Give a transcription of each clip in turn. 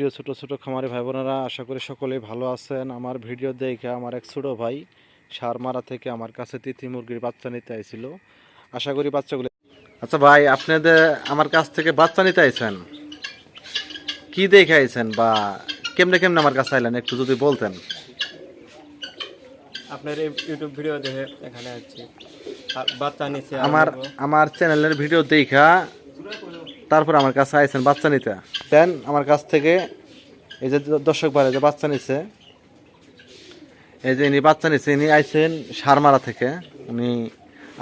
প্রিয় ছোট ছোট খামারি ভাই বোনেরা আশা করি সকলেই ভালো আছেন। আমার ভিডিও দেখে আমার এক ছোট ভাই সারমারা থেকে আমার কাছে তিথি মুরগির বাচ্চা নিতে আইছিল। আশা করি বাচ্চাগুলো আচ্ছা ভাই আপনাদের আমার কাছ থেকে বাচ্চা নিতে আইছেন? কি দেখে আইছেন বা কেমনে কেমনে আমার কাছে আইলেন একটু যদি বলতেন। আপনার এই ইউটিউব ভিডিও দেখে এখানে আছি। বাচ্চা নিচ্ছে আমার আমার চ্যানেলের ভিডিও দেখা তারপর আমার কাছে আইছেন বাচ্চা নিতে। দেন আমার কাছ থেকে এই যে দর্শক ভাইরা যে বাচ্চা নিছে এই যে ইনি বাচ্চা নিছে ইনি আইছেন সারমারা থেকে। উনি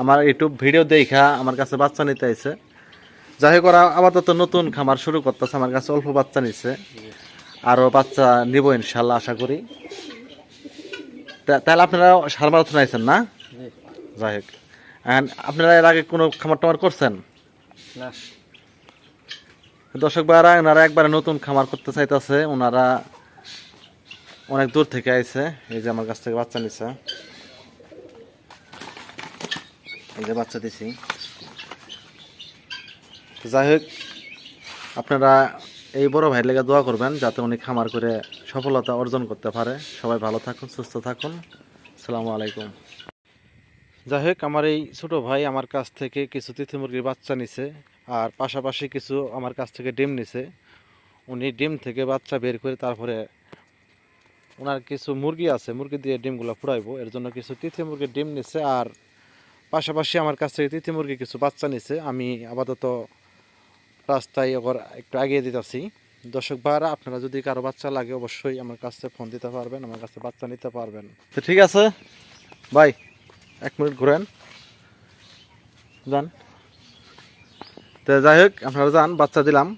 আমার ইউটিউব ভিডিও দেখা আমার কাছে বাচ্চা নিতে আইছে। যাই হোক ওরা আপাতত নতুন খামার শুরু করতেছে আমার কাছে অল্প বাচ্চা নিছে। আরও বাচ্চা নিব ইনশাল্লাহ আশা করি। তাহলে আপনারা সারমারা থেকে আইছেন না? যাই হোক। আপনারা এর আগে কোনো খামার টামার করছেন? না। দর্শক ভাইরা ওনারা একবারে নতুন খামার করতে চাইতেছে। ওনারা অনেক দূর থেকে আইছে। এই যে আমার কাছ থেকে বাচ্চা নিছে। এই যে বাচ্চা দিছি। যাই হোক, আপনারা এই বড় ভাইয়ের লেগে দোয়া করবেন, যাতে উনি খামার করে সফলতা অর্জন করতে পারে। সবাই ভালো থাকুন, সুস্থ থাকুন। আসসালামু আলাইকুম। যাই হোক, আমার এই ছোট ভাই আমার কাছ থেকে কিছু তিথি মুরগির বাচ্চা নিছে। আর পাশাপাশি কিছু আমার কাছ থেকে ডিম নিছে। উনি ডিম থেকে বাচ্চা বের করে তারপরে ওনার কিছু মুরগি আছে, মুরগি দিয়ে ডিমগুলো ফুরাইবো। এর জন্য কিছু তিথি মুরগির ডিম নিছে আর পাশাপাশি আমার কাছ থেকে তিথি মুরগি কিছু বাচ্চা নিছে। আমি আপাতত রাস্তায় ওর একটু আগিয়ে দিতেছি। দর্শক ভাইরা, আপনারা যদি কারও বাচ্চা লাগে অবশ্যই আমার কাছে ফোন দিতে পারবেন, আমার কাছে বাচ্চা নিতে পারবেন। তো ঠিক আছে বাই এক মিনিট ঘুরেন। যান। তো যাই হোক, আপনারা যান, বাচ্চা দিলাম।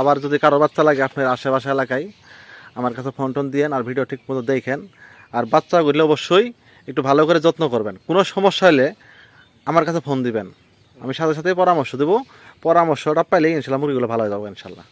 আবার যদি কারও বাচ্চা লাগে আপনার আশেপাশে এলাকায়, আমার কাছে ফোন টোন দিয়েন আর ভিডিও ঠিক মতো দেখেন। আর বাচ্চা করলে অবশ্যই একটু ভালো করে যত্ন করবেন। কোনো সমস্যা হলে আমার কাছে ফোন দিবেন। আমি সাথে সাথে পরামর্শ দেবো। পরামর্শটা পাইলে ইনশাল্লাহ মুরগিগুলো ভালো হয়ে যাব ইনশাল্লাহ।